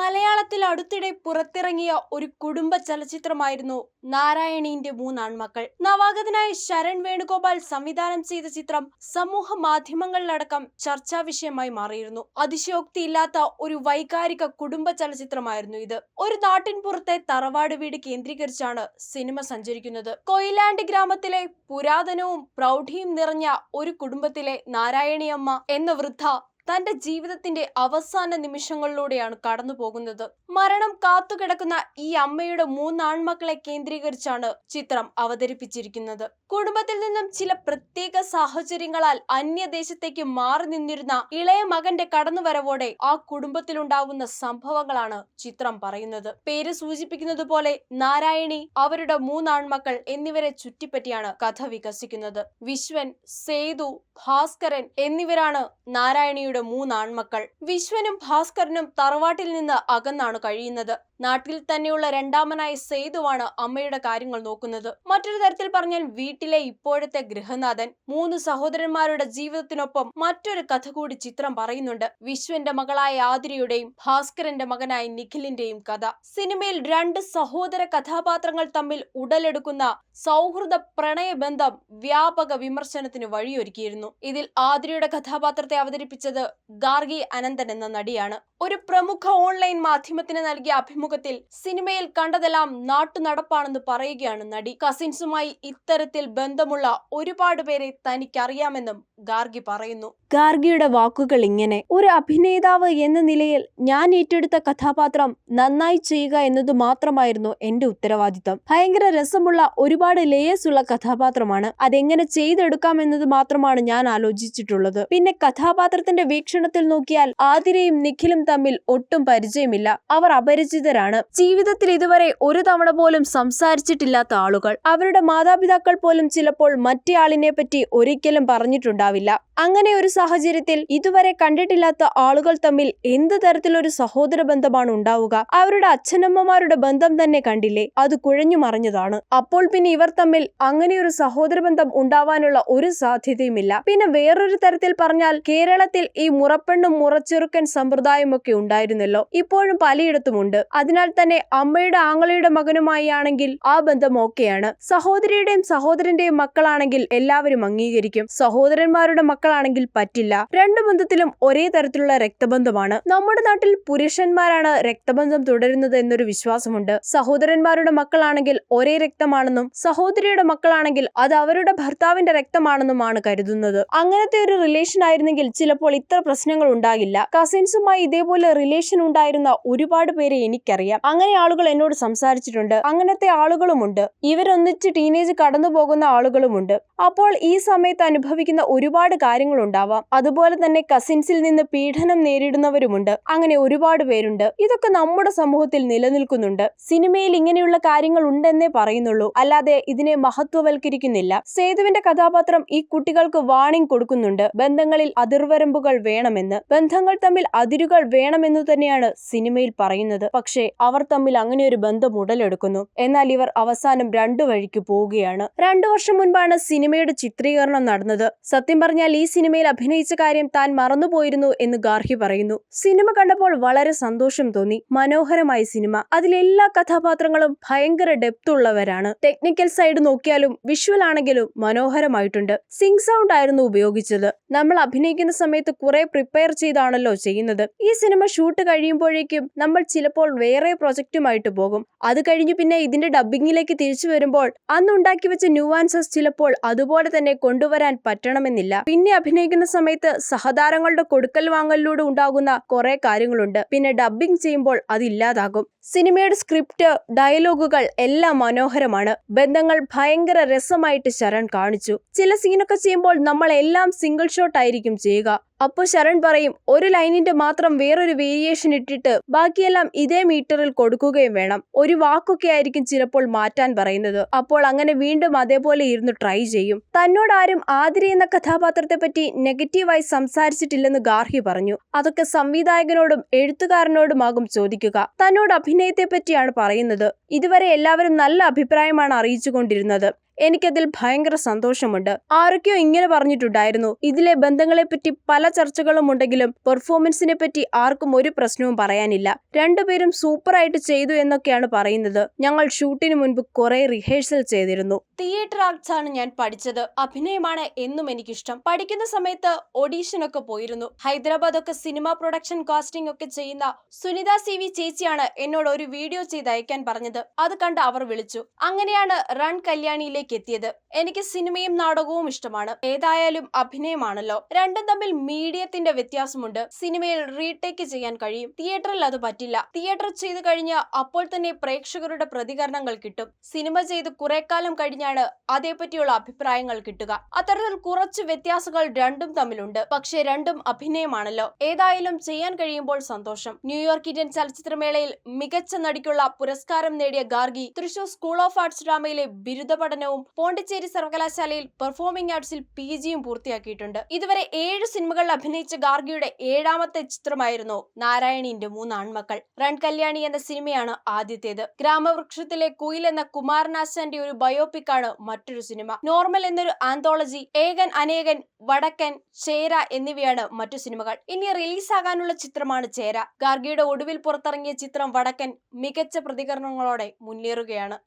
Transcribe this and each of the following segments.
മലയാളത്തിൽ അടുത്തിടെ പുറത്തിറങ്ങിയ ഒരു കുടുംബ ചലച്ചിത്രമായിരുന്നു നാരായണീന്റെ മൂന്നാൺമക്കൾ. നവാഗതനായ ശരൺ വേണുഗോപാൽ സംവിധാനം ചെയ്ത ചിത്രം സമൂഹ മാധ്യമങ്ങളിലടക്കം ചർച്ചാ വിഷയമായി മാറിയിരുന്നു. അതിശയോക്തിയില്ലാത്ത ഒരു വൈകാരിക കുടുംബ ചലച്ചിത്രമായിരുന്നു ഇത്. ഒരു നാട്ടിൻ പുറത്തെ തറവാട് വീട് കേന്ദ്രീകരിച്ചാണ് സിനിമ സഞ്ചരിക്കുന്നത്. കൊയിലാണ്ട് ഗ്രാമത്തിലെ പുരാതനവും പ്രൗഢിയും നിറഞ്ഞ ഒരു കുടുംബത്തിലെ നാരായണിയമ്മ എന്ന വൃദ്ധ തന്റെ ജീവിതത്തിന്റെ അവസാന നിമിഷങ്ങളിലൂടെയാണ് കടന്നു പോകുന്നത്. മരണം കാത്തുകിടക്കുന്ന ഈ അമ്മയുടെ മൂന്നാൺമക്കളെ കേന്ദ്രീകരിച്ചാണ് ചിത്രം അവതരിപ്പിച്ചിരിക്കുന്നത്. കുടുംബത്തിൽ നിന്നും ചില പ്രത്യേക സാഹചര്യങ്ങളാൽ അന്യദേശത്തേക്ക് മാറി നിന്നിരുന്ന ഇളയ മകന്റെ കടന്നുവരവോടെ ആ കുടുംബത്തിലുണ്ടാവുന്ന സംഭവങ്ങളാണ് ചിത്രം പറയുന്നത്. പേര് സൂചിപ്പിക്കുന്നത് പോലെ നാരായണി അവരുടെ മൂന്നാൺമക്കൾ എന്നിവരെ ചുറ്റിപ്പറ്റിയാണ് കഥ വികസിക്കുന്നത്. വിശ്വൻ സേതു ഭാസ്കരൻ എന്നിവരാണ് നാരായണിയുടെ മൂന്നാൺമക്കൾ. വിശ്വനും ഭാസ്കരനും തറവാട്ടിൽ നിന്ന് അകന്നാണ് കഴിയുന്നത്. നാട്ടിൽ തന്നെയുള്ള രണ്ടാമനായ സേതുവാണ് അമ്മയുടെ കാര്യങ്ങൾ നോക്കുന്നത്. മറ്റൊരു തരത്തിൽ പറഞ്ഞാൽ വീട്ടിലെ ഇപ്പോഴത്തെ ഗൃഹനാഥൻ. മൂന്ന് സഹോദരന്മാരുടെ ജീവിതത്തിനൊപ്പം മറ്റൊരു കഥ കൂടി ചിത്രം പറയുന്നുണ്ട്. വിശ്വന്റെ മകളായ ആതിരയുടെയും ഭാസ്കരന്റെ മകനായ നിഖിലിന്റെയും കഥ. സിനിമയിൽ രണ്ട് സഹോദര കഥാപാത്രങ്ങൾ തമ്മിൽ ഉടലെടുക്കുന്ന സൗഹൃദ പ്രണയബന്ധം വ്യാപക വിമർശനത്തിന് വഴിയൊരുക്കിയിരുന്നു. ഇതിൽ ആതിരയുടെ കഥാപാത്രത്തെ അവതരിപ്പിച്ചത് ഗാർഗി അനന്തൻ എന്ന നടിയാണ്. ഒരു പ്രമുഖ ഓൺലൈൻ മാധ്യമത്തിന് നൽകിയ അഭിമുഖത്തിൽ സിനിമയിൽ കണ്ടതെല്ലാം നാട്ടുനടപ്പാണെന്ന് പറയുകയാണ് നടി. കസിൻസുമായി ഇത്തരത്തിൽ ബന്ധമുള്ള ഒരുപാട് പേരെ തനിക്കറിയാമെന്നും ഗാർഗി പറയുന്നു. ഗാർഗിയുടെ വാക്കുകൾ ഇങ്ങനെ ഒരു അഭിനേതാവ് എന്ന നിലയിൽ ഞാൻ ഏറ്റെടുത്ത കഥാപാത്രം നന്നായി ചെയ്യുക എന്നത് മാത്രമായിരുന്നു എന്റെ ഉത്തരവാദിത്തം. ഭയങ്കര രസമുള്ള ഒരുപാട് ലേയേഴ്സ് ഉള്ള കഥാപാത്രമാണ്. അതെങ്ങനെ ചെയ്തെടുക്കാം എന്നത് മാത്രമാണ് ഞാൻ ആലോചിച്ചിട്ടുള്ളത്. പിന്നെ കഥാപാത്രത്തിന്റെ വീക്ഷണത്തിൽ നോക്കിയാൽ ആതിരയും നിഖിലും തമ്മിൽ ഒട്ടും പരിചയമില്ല. അവർ അപരിചിതരാണ്. ജീവിതത്തിൽ ഇതുവരെ ഒരു തവണ പോലും സംസാരിച്ചിട്ടില്ലാത്ത ആളുകൾ. അവരുടെ മാതാപിതാക്കൾ പോലും ചിലപ്പോൾ മറ്റേ ആളിനെ പറ്റി ഒരിക്കലും പറഞ്ഞിട്ടുണ്ടാവില്ല. അങ്ങനെ ഒരു സാഹചര്യത്തിൽ ഇതുവരെ കണ്ടിട്ടില്ലാത്ത ആളുകൾ തമ്മിൽ എന്ത് തരത്തിലൊരു സഹോദര ബന്ധമാണ് ഉണ്ടാവുക? അവരുടെ അച്ഛനമ്മമാരുടെ ബന്ധം തന്നെ കണ്ടില്ലേ? അത് കുഴഞ്ഞു മറിഞ്ഞതാണ്. അപ്പോൾ പിന്നെ ഇവർ തമ്മിൽ അങ്ങനെയൊരു സഹോദര ബന്ധം ഉണ്ടാവാനുള്ള ഒരു സാധ്യതയുമില്ല. പിന്നെ വേറൊരു തരത്തിൽ പറഞ്ഞാൽ കേരളത്തിൽ ഈ മുറപ്പെണ്ണും മുറച്ചെറുക്കൻ സമ്പ്രദായമൊക്കെ ഉണ്ടായിരുന്നല്ലോ. ഇപ്പോഴും പലയിടത്തുമുണ്ട് അതിനാൽ തന്നെ അമ്മയുടെ ആങ്ങളയുടെ മകനുമായി ആണെങ്കിൽ ആ ബന്ധം ഓക്കെയാണ്. സഹോദരിയുടെയും സഹോദരന്റെയും മക്കളാണെങ്കിൽ എല്ലാവരും അംഗീകരിക്കും. സഹോദരന്മാരുടെ മക്കളാണെങ്കിൽ പറ്റില്ല. രണ്ടു ബന്ധത്തിലും ഒരേ തരത്തിലുള്ള രക്തബന്ധമാണ്. നമ്മുടെ നാട്ടിൽ പുരുഷന്മാരാണ് രക്തബന്ധം തുടരുന്നത് എന്നൊരു വിശ്വാസമുണ്ട്. സഹോദരന്മാരുടെ മക്കളാണെങ്കിൽ ഒരേ രക്തമാണെന്നും സഹോദരിയുടെ മക്കളാണെങ്കിൽ അത് അവരുടെ ഭർത്താവിന്റെ രക്തമാണെന്നുമാണ് കരുതുന്നത്. അങ്ങനത്തെ ഒരു റിലേഷൻ ആയിരുന്നെങ്കിൽ ചിലപ്പോൾ ഇത്ര പ്രശ്നങ്ങൾ ഉണ്ടാകില്ല. കസിൻസുമായി ഇതേപോലെ റിലേഷൻ ഉണ്ടായിരുന്ന ഒരുപാട് പേരെ എനിക്കറിയാം. അങ്ങനെ ആളുകൾ എന്നോട് സംസാരിച്ചിട്ടുണ്ട്. അങ്ങനത്തെ ആളുകളുമുണ്ട്. ഇവരൊന്നിച്ച് ടീനേജ് കടന്നു പോകുന്ന ആളുകളുമുണ്ട്. അപ്പോൾ ഈ സമയത്ത് അനുഭവിക്കുന്ന ഒരുപാട് കാര്യങ്ങൾ ഉണ്ടാവാം. അതുപോലെ തന്നെ കസിൻസിൽ നിന്ന് പീഡനം നേരിടുന്നവരുമുണ്ട്. അങ്ങനെ ഒരുപാട് പേരുണ്ട്. ഇതൊക്കെ നമ്മുടെ സമൂഹത്തിൽ നിലനിൽക്കുന്നുണ്ട്. സിനിമയിൽ ഇങ്ങനെയുള്ള കാര്യങ്ങൾ ഉണ്ടെന്നേ പറയുന്നുള്ളൂ. അല്ലാതെ ഇതിനെ മഹത്വവൽക്കരിക്കുന്നില്ല. സേതുവിന്റെ കഥാപാത്രം ഈ കുട്ടികൾക്ക് വാണിംഗ് കൊടുക്കുന്നുണ്ട്. ബന്ധങ്ങളിൽ അതിർവരമ്പുകൾ വേണമെന്ന്. ബന്ധങ്ങൾ തമ്മിൽ അതിരുകൾ വേണമെന്ന് തന്നെയാണ് സിനിമയിൽ പറയുന്നത്. പക്ഷേ അവർ തമ്മിൽ അങ്ങനെ ഒരു ബന്ധം ഉടലെടുക്കുന്നു. എന്നാൽ ഇവർ അവസാനം രണ്ടു വഴിക്ക് പോവുകയാണ്. രണ്ടു വർഷം മുൻപാണ് സിനിമയുടെ ചിത്രീകരണം നടന്നത്. സത്യം പറഞ്ഞാൽ ഈ സിനിമയിൽ അഭിനയിച്ച കാര്യം താൻ മറന്നുപോയിരുന്നു എന്ന് ഗാർഹി പറയുന്നു. സിനിമ കണ്ടപ്പോൾ വളരെ സന്തോഷം തോന്നി. മനോഹരമായ സിനിമ. അതിലെല്ലാ കഥാപാത്രങ്ങളും ഭയങ്കര ഡെപ്ത് ഉള്ളവരാണ്. ടെക്നിക്കൽ സൈഡ് നോക്കിയാലും വിഷ്വൽ ആണെങ്കിലും മനോഹരമായിട്ടുണ്ട്. സിങ് സൗണ്ട് ആയിരുന്നു ഉപയോഗിച്ചത്. നമ്മൾ അഭിനയിക്കുന്ന സമയത്ത് കുറെ പ്രിപ്പയർ ചെയ്താണല്ലോ ചെയ്യുന്നത്. ഈ സിനിമ ഷൂട്ട് കഴിയുമ്പോഴേക്കും നമ്മൾ ചിലപ്പോൾ വേറെ പ്രൊജക്റ്റുമായിട്ട് പോകും. അത് കഴിഞ്ഞു പിന്നെ ഇതിന്റെ ഡബിങ്ങിലേക്ക് തിരിച്ചു വരുമ്പോൾ അന്ന് ഉണ്ടാക്കി വെച്ച ന്യൂവാൻസസ് ചിലപ്പോൾ അതുപോലെ തന്നെ കൊണ്ടുവരാൻ പറ്റണമെന്നില്ല. പിന്നെ അഭിനയിക്കുന്ന സമയത്ത് സഹതാരങ്ങളുടെ കൊടുക്കൽ വാങ്ങലിലൂടെ ഉണ്ടാകുന്ന കുറെ കാര്യങ്ങളുണ്ട്. പിന്നെ ഡബ്ബിംഗ് ചെയ്യുമ്പോൾ അതില്ലാതാകും സിനിമയുടെ സ്ക്രിപ്റ്റ് ഡയലോഗുകൾ എല്ലാം മനോഹരമാണ്. ബന്ധങ്ങൾ ഭയങ്കര രസമായിട്ട് ശരൺ കാണിച്ചു. ചില സീനൊക്കെ ചെയ്യുമ്പോൾ നമ്മൾ എല്ലാം സിംഗിൾ ഷോട്ട് ആയിരിക്കും ചെയ്യുക. അപ്പോൾ ശരൺ പറയും ഒരു ലൈനിന്റെ മാത്രം വേറൊരു വേരിയേഷൻ ഇട്ടിട്ട് ബാക്കിയെല്ലാം ഇതേ മീറ്ററിൽ കൊടുക്കുകയും വേണം. ഒരു വാക്കൊക്കെ ആയിരിക്കും ചിലപ്പോൾ മാറ്റാൻ പറയുന്നത്. അപ്പോൾ അങ്ങനെ വീണ്ടും അതേപോലെ ഇരുന്ന് ട്രൈ ചെയ്യും. തന്നോട് ആരും ആതിര എന്ന കഥാപാത്രത്തെ പറ്റി നെഗറ്റീവായി സംസാരിച്ചിട്ടില്ലെന്ന് ഗാർഹി പറഞ്ഞു. അതൊക്കെ സംവിധായകനോടും എഴുത്തുകാരനോടുമാകും ചോദിക്കുക. തന്നോട് അഭിനയത്തെ പറ്റിയാണ് പറയുന്നത്. ഇതുവരെ എല്ലാവരും നല്ല അഭിപ്രായമാണ് അറിയിച്ചുകൊണ്ടിരുന്നത്. എനിക്കതിൽ ഭയങ്കര സന്തോഷമുണ്ട്. ആരൊക്കെയോ ഇങ്ങനെ പറഞ്ഞിട്ടുണ്ടായിരുന്നു. ഇതിലെ ബന്ധങ്ങളെപ്പറ്റി പല ചർച്ചകളും ഉണ്ടെങ്കിലും പെർഫോമൻസിനെ പറ്റി ആർക്കും ഒരു പ്രശ്നവും പറയാനില്ല. രണ്ടുപേരും സൂപ്പറായിട്ട് ചെയ്തു എന്നൊക്കെയാണ് പറയുന്നത്. ഞങ്ങൾ ഷൂട്ടിന് മുൻപ് കുറെ റിഹേഴ്സൽ ചെയ്തിരുന്നു. തിയേറ്റർ ആർട്സ് ആണ് ഞാൻ പഠിച്ചത്. അഭിനയമാണ് എന്നും എനിക്കിഷ്ടം. പഠിക്കുന്ന സമയത്ത് ഒഡീഷൻ ഒക്കെ പോയിരുന്നു. ഹൈദരാബാദ് ഒക്കെ സിനിമ പ്രൊഡക്ഷൻ കാസ്റ്റിംഗ് ഒക്കെ ചെയ്യുന്ന സുനിത സി വി ചേച്ചിയാണ് എന്നോട് ഒരു വീഡിയോ ചെയ്ത് അയക്കാൻ പറഞ്ഞത്. അത് കണ്ട് അവർ വിളിച്ചു. അങ്ങനെയാണ് റൺ കല്യാണിയിലേക്ക് എത്തിയത് എനിക്ക് സിനിമയും നാടകവും ഇഷ്ടമാണ്. ഏതായാലും അഭിനയമാണല്ലോ. രണ്ടും തമ്മിൽ മീഡിയത്തിന്റെ വ്യത്യാസമുണ്ട്. സിനിമയിൽ റീടേക്ക് ചെയ്യാൻ കഴിയും. തിയേറ്ററിൽ അത് പറ്റില്ല. തിയേറ്റർ ചെയ്ത് കഴിഞ്ഞ അപ്പോൾ തന്നെ പ്രേക്ഷകരുടെ പ്രതികരണങ്ങൾ കിട്ടും. സിനിമ ചെയ്ത് കുറെ കാലം കഴിഞ്ഞാണ് അതേപറ്റിയുള്ള അഭിപ്രായങ്ങൾ കിട്ടുക. അത്തരത്തിൽ കുറച്ച് വ്യത്യാസങ്ങൾ രണ്ടും തമ്മിലുണ്ട്. പക്ഷെ രണ്ടും അഭിനയമാണല്ലോ. ഏതായാലും ചെയ്യാൻ കഴിയുമ്പോൾ സന്തോഷം. ന്യൂയോർക്ക് ഇന്ത്യൻ ചലച്ചിത്രമേളയിൽ മികച്ച നടിക്കുള്ള പുരസ്കാരം നേടിയ Gargi Thrissur school of arts ഡ്രാമയിലെ ബിരുദ പഠനവും പോണ്ടിച്ചേരി സർവകലാശാലയിൽ പെർഫോമിംഗ് ആർട്സിൽ പി ജിയും പൂർത്തിയാക്കിയിട്ടുണ്ട്. ഇതുവരെ ഏഴ് സിനിമകളിൽ അഭിനയിച്ച ഗാർഗിയുടെ ഏഴാമത്തെ ചിത്രമായിരുന്നു നാരായണീന്റെ മൂന്ന് ആൺമക്കൾ. റൺ കല്യാണി എന്ന സിനിമയാണ് ആദ്യത്തേത്. ഗ്രാമവൃക്ഷത്തിലെ കുയിൽ എന്ന കുമാരനാശാന്റെ ഒരു ബയോപിക് ആണ് മറ്റൊരു സിനിമ. നോർമൽ എന്നൊരു ആന്തോളജി ഏകൻ അനേകൻ വടക്കൻ ചേര എന്നിവയാണ് മറ്റു സിനിമകൾ. ഇനി റിലീസാകാനുള്ള ചിത്രമാണ് ചേര. ഗാർഗിയുടെ ഒടുവിൽ പുറത്തിറങ്ങിയ ചിത്രം വടക്കൻ മികച്ച പ്രതികരണങ്ങളോടെ മുന്നേറുകയാണ്.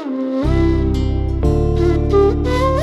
Thank you.